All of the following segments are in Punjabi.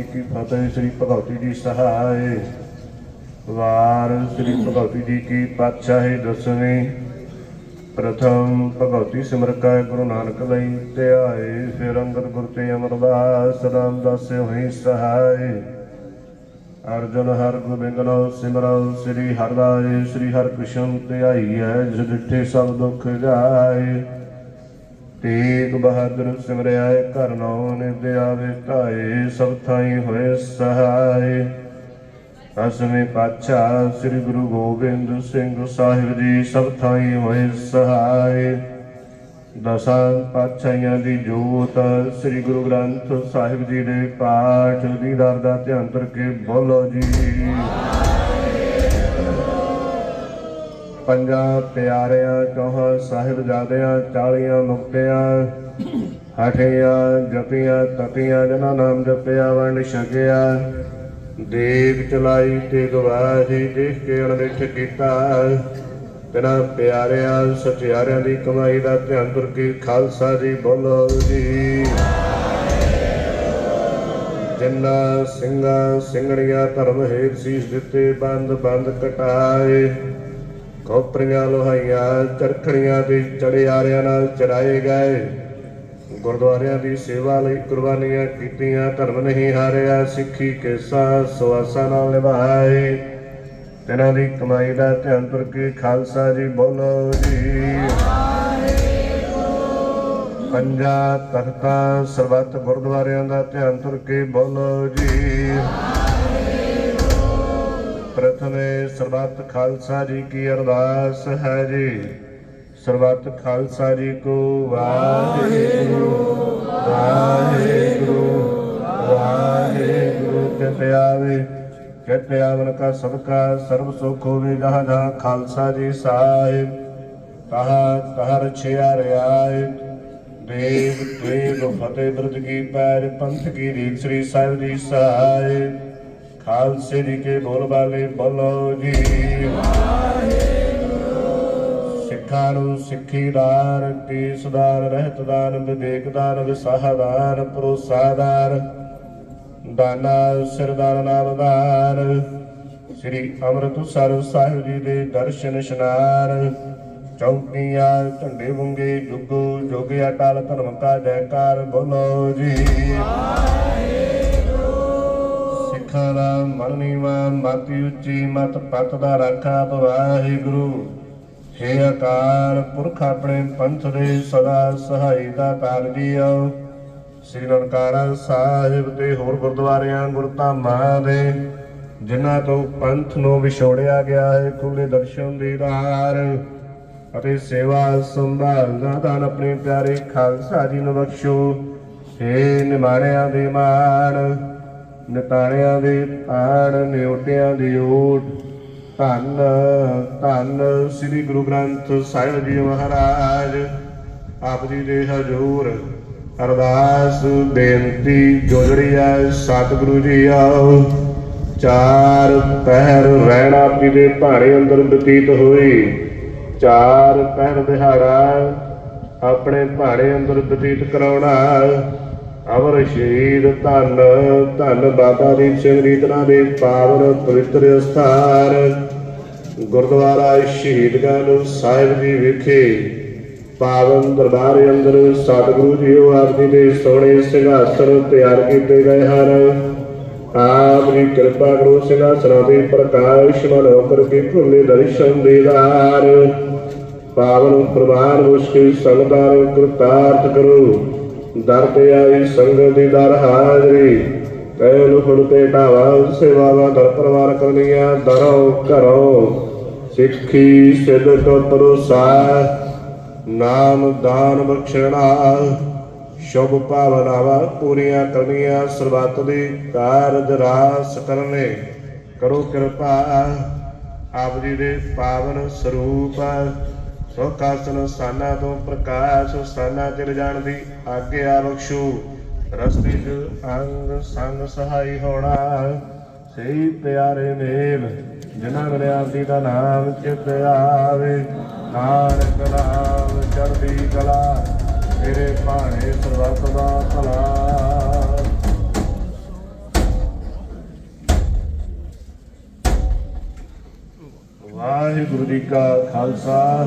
ਜੀ ਕੀ ਫਤਿਹ, ਸ੍ਰੀ ਭਗਵਤੀ ਜੀ ਸਹਾਇ ਵਾਰ ਸ੍ਰੀ ਭਗਵਤੀ ਜੀ ਕੀ ਪਾਤਸ਼ਾਹੀ ਦਸਵੀਂ। ਪ੍ਰਥਮ ਭਗਵਤੀ ਸਿਮਰ ਗੁਰੂ ਨਾਨਕ ਲਈ ਧਿਆਏ। ਫਿਰ ਅੰਗਦ ਗੁਰ ਤੇ ਅਮਰਦਾਸ ਰਾਮਦਾਸ ਹੋਈ ਸਹਾਇ ਅਰਜਨ ਹਰ ਗੋਬਿੰਦਨੋ ਸਿਮਰੋ ਸ੍ਰੀ ਹਰਿ ਸ੍ਰੀ ਹਰਿ ਕ੍ਰਿਸ਼ਨ ਹੈ ਜਿਸ ਡਿਠੇ ਸਭ ਦੁੱਖ ਜਾਏ। ਤੇਗ ਬਹਾਦਰ ਸਿਮਰਿਆ ਘਰ ਨੌ ਨਿਦ ਆਵੇ ਧਾਏ ਸਭ ਥਾਈ ਹੋਏ ਸਹਾਈ ਅਸਮੇ ਪਾਤਸ਼ਾਹ ਸ੍ਰੀ ਗੁਰੂ ਗੋਬਿੰਦ ਸਿੰਘ ਸਾਹਿਬ ਜੀ ਸਭ ਥਾਈ ਹੋਏ ਸਹਾਈ ਦਸਾਂ ਪਾਤਸ਼ਾਹਾਂ ਦੀ ਜੋਤ ਸ੍ਰੀ ਗੁਰੂ ਗ੍ਰੰਥ ਸਾਹਿਬ ਜੀ ਦੇ ਪਾਠ ਦੀ ਦਰ ਦਾ ਧਿਆਨ ਕਰਕੇ ਬੋਲੋ ਜੀ। ਪੰਜਾਂ ਪਿਆਰਿਆਂ ਚੌਹਾਂ ਸਾਹਿਬਜ਼ਾਦਿਆਂ ਚਾਲੀਆਂ ਮੁਕਤਿਆਂ, ਹਠਿਆਂ ਜਪੀਆਂ, ਤਪੀਆਂ ਜਨਾਂ ਨਾਮ ਜਪਿਆ ਵੰਡ ਛਕਿਆ। ਦੇਗ ਚਲਾਈ ਤੇ ਗਵਾਹੀ ਦੇਖ ਕੇ ਅਣਦੇਖ ਕੀਤਾ। ਤੇਰਾ ਪਿਆਰਿਆਂ, ਸਚਿਆਰਿਆਂ ਦੀ ਕਮਾਈ ਦਾ ਧਿਆਨ ਤੁਰ ਕੇ ਖਾਲਸਾ ਜੀ ਬੋਲੋ ਜੀ। ਜਿੰਨਾ ਸਿੰਘਾਂ, ਸਿੰਘਣੀਆਂ ਧਰਮ ਹੇਤ ਸੀਸ ਦਿੱਤੇ ਬੰਦ ਬੰਦ ਕਟਾਏ। ਖੋਪਰੀਆਂ ਲੋਹਾਈਆਂ, ਚਰਖੜੀਆਂ ਤੇ ਚੜਿਆਰਿਆਂ ਨਾਲ ਚੜਾਏ ਗਏ। ਗੁਰਦੁਆਰਿਆਂ ਦੀ ਸੇਵਾ ਲਈ ਕੁਰਬਾਨੀਆਂ ਕੀਤੀਆਂ, ਧਰਮ ਨਹੀਂ ਹਾਰਿਆ, ਸਿੱਖੀ ਕੇਸਾ ਸਵਾਸਾਂ ਨਾਲ ਨਿਭਾਏ। ਤਿਨਾਂ ਦੀ ਕਮਾਈ ਦਾ ਧਿਆਨ ਤੁਰ ਕੇ ਖਾਲਸਾ ਜੀ ਬੋਲੋ ਜੀ। ਪੰਜਾ ਤਖਤਾਂ ਸਰਬੱਤ ਗੁਰਦੁਆਰਿਆਂ ਦਾ ਧਿਆਨ ਤੁਰ ਕੇ ਬੋਲੋ ਜੀ। ਪ੍ਰਥਮੇ ਸਰਬੱਤ ਖਾਲਸਾ ਜੀ ਕੀ ਅਰਦਾਸ ਹੈ ਜੀ। ਸਰਬੱਤ ਖਾਲਸਾ ਜੀ ਕੋ ਵਾਹਿਗੁਰੂ ਵਾਹਿਗੁਰੂ ਵਾਹਿਗੁਰੂ। ਕਿਤੇ ਆਵੇ ਕਾ ਸਦਕਾ ਸਰਬ ਸੁਖ ਹੋਵੇ ਜਹਾਂ ਜਹਾਂ ਖਾਲਸਾ ਜੀ ਸਾਹਿਬ। ਕਹਾ ਕਹਰ ਛਿਆ ਰਿਆਏ ਦੇਵ ਤੇਗ ਫਤਿਹ ਦਰਜ ਕੀ ਪੈਰ ਪੰਥ ਕੀ ਰੀਤ ਸ੍ਰੀ ਸਾਹਿਬ ਜੀ ਸਹਾਇ ਖਾਲਸੇ ਜੀ ਕੇ ਬੋਲ ਬਾਲੇ ਬੋਲੋ ਜੀ। ਸਿੱਖਾਂ ਨੂੰ ਸਿੱਖੀਦਾਰ ਕੇਸਦਾਰ ਰਹਿਤਦਾਰ ਵਿਵੇਕਦਾਰ ਵਿਸਾਹਦਾਰ ਪ੍ਰੋਸਾਦਾਰ ਦਾਨਾ ਸਿਰਦਾਰ ਨਾਮਦਾਰ ਸ੍ਰੀ ਅੰਮ੍ਰਿਤਸਰ ਸਾਹਿਬ ਜੀ ਦੇ ਦਰਸ਼ਨ ਇਸ਼ਨਾਨ। ਚੌਕੀਆਂ, ਝੰਡੇ ਵੰਗੇ ਜੁਗੋ ਜੋਗੇ ਟਾਲ ਧਰਮ ਕਾ ਜੈਕਾਰ, ਬੋਲੋ ਜੀ। ਸਿੱਖਾਂ ਦਾ ਮਨ ਨੀਵਾ ਮਾਤੀ ਉੱਚੀ, ਮਤ ਪਤ ਦਾ ਰਾਖਾ ਵਾਹਿਗੁਰੂ। ਹੇ ਅਕਾਲ ਪੁਰਖ ਆਪਣੇ ਪੰਥ ਦੇ ਸਦਾ ਸਹਾਈ ਦਾ ਤਾਰ ਸ੍ਰੀ ਨਨਕਾਣਾ ਸਾਹਿਬ ਤੇ ਹੋਰ ਗੁਰਦੁਆਰਿਆਂ, ਗੁਰਧਾਮਾਂ ਦੇ, ਜਿਨ੍ਹਾਂ ਤੋਂ ਪੰਥ ਨੂੰ ਵਿਛੋੜਿਆ ਗਿਆ ਹੈ ਖੁੱਲੇ ਦਰਸ਼ਨ ਦੀਦਾਰ ਅਤੇ ਸੇਵਾ ਸੰਭਾਲ ਦਾ ਦਾਨ ਆਪਣੇ ਪਿਆਰੇ ਖਾਲਸਾ ਜੀ ਨੂੰ ਬਖਸ਼ੋ। ਹੇ ਨਿਮਾਣਿਆਂ ਦੇ ਮਾਣ ਨਿਤਾਣਿਆਂ ਦੇ ਆਣ ਨਿਉਟਿਆਂ ਦੀ ਓਟ। ਧੰਨ ਧੰਨ ਸ੍ਰੀ ਗੁਰੂ ਗ੍ਰੰਥ ਸਾਹਿਬ ਜੀ ਮਹਾਰਾਜ। ਆਪ ਜੀ ਦੇ ਹਜ਼ੂਰ। ਅਰਦਾਸ, ਬੇਨਤੀ ਜੋੜੜੀ ਆ ਸਤਿਗੁਰੂ ਜੀ ਆਓ। ਚਾਰ ਪਹਿਰ ਰਹਿਣਾ ਪੀ ਦੇ ਭਾਣੇ ਅੰਦਰ ਬਤੀਤ ਹੋਈ। ਚਾਰ ਪਹਿਰ ਦਿਹਾੜਾ ਆਪਣੇ ਭਾੜੇ ਅੰਦਰ ਬਤੀਤ ਕਰਾਉਣਾ। ਅਮਰ ਸ਼ਹੀਦ ਧੰਨ ਧੰਨ ਬਾਬਾ ਦੀਪ ਸਿੰਘ ਰੀਤਨਾ ਦੇ ਪਾਵਨ ਪਵਿੱਤਰ ਸਥਾਨ ਗੁਰਦੁਆਰਾ ਸ਼ਹੀਦਗੰਜ ਸਾਹਿਬ ਜੀ ਵਿਖੇ ਪਾਵਨ ਦਰਬਾਰ ਅੰਦਰ ਸਤਿਗੁਰੂ ਜੀ ਉਹ ਆਪ ਜੀ ਦੇ ਸੋਹਣੇ ਸਿੰਘਾਸਨ ਤਿਆਰ ਕੀਤੇ ਗਏ ਹਨ। ਆਪ ਦੀ ਕਿਰਪਾ ਕਰੋ ਸਿੰਘਾਸਨਾਂ ਦੇ ਪ੍ਰਕਾਸ਼ ਮਨ ਹੋਕਰ ਕੇ ਖੁੱਲੇ ਦਰਸ਼ਨ ਦੇਦਾਰ ਪਾਵਨ ਪ੍ਰਮਾਨ ਮੁਸ਼ਕਿਲ ਸੰਗਦਾਰ ਕਰਤਾਰਤ ਕਰੋ। ਦਰ ਤੇ ਆਈ ਸੰਗਤ ਦੀ ਦਰ ਹਾਜ਼ਰੀ। ਕੈ ਲੁਖੜ ਤੇ ਢਾਵਾ ਸੇਵਾਵਾਂ ਦਰ ਪਰਵਾਰ ਕਰਨੀਆਂ, ਦਰੋਂ ਘਰੋਂ। ਸਿੱਖੀ ਸਿੱਧਕ ਪਰੋਸਾ ਨਾਮ ਦਾਨ ਬਖਸ਼ਣਾ। ਸ਼ੁਭ ਭਾਵਨਾਵਾਂ ਪੂਰੀਆਂ ਕਰਨੀਆਂ, ਸਰਬੱਤ ਦੀ ਕਾਰਜ ਰਾਸ ਕਰਨੇ। ਕਰੋ ਕਿਰਪਾ, ਆਪ ਜੀ ਦੇ ਪਾਵਨ ਸਰੂਪ। ਸੁਖ ਆਸਨ ਸਥਾਨਾਂ ਤੋਂ ਪ੍ਰਕਾਸ਼ ਸਥਾਨਾਂ ਚ ਜਾਣ ਦੀ ਆਗਿਆ ਬਖਸ਼ੂ। ਰਸਤੇ ਚ ਅੰਗ ਸੰਗ ਸਹਾਈ ਹੋਣਾ, ਸਹੀ ਪਿਆਰੇ ਮੇਲ, ਜਿਨ੍ਹਾਂ ਮਿਲਿਆ ਦੀ ਦਾ ਨਾਮ ਚਿਤ ਆਵੇ। ਨਾਨਕ ਨਾਮ ਚੜ੍ਹਦੀ ਕਲਾ, ਤੇਰੇ ਭਾਣੇ ਸਰਬੱਤ ਦਾ ਭਲਾ। ਵਾਹਿਗੁਰੂ ਜੀ ਕਾ ਖਾਲਸਾ।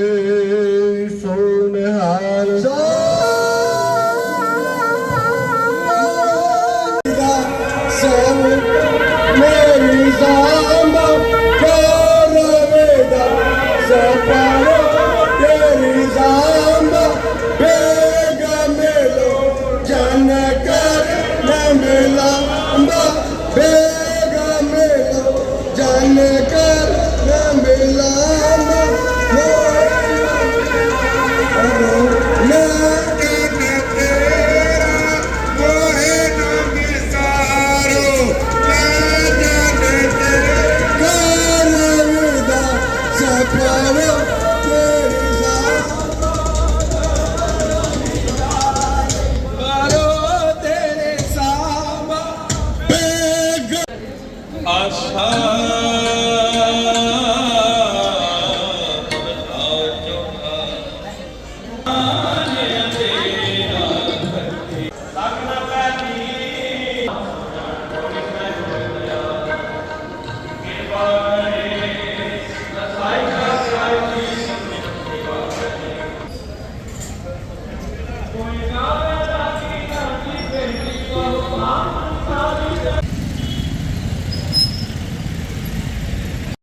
Yeah.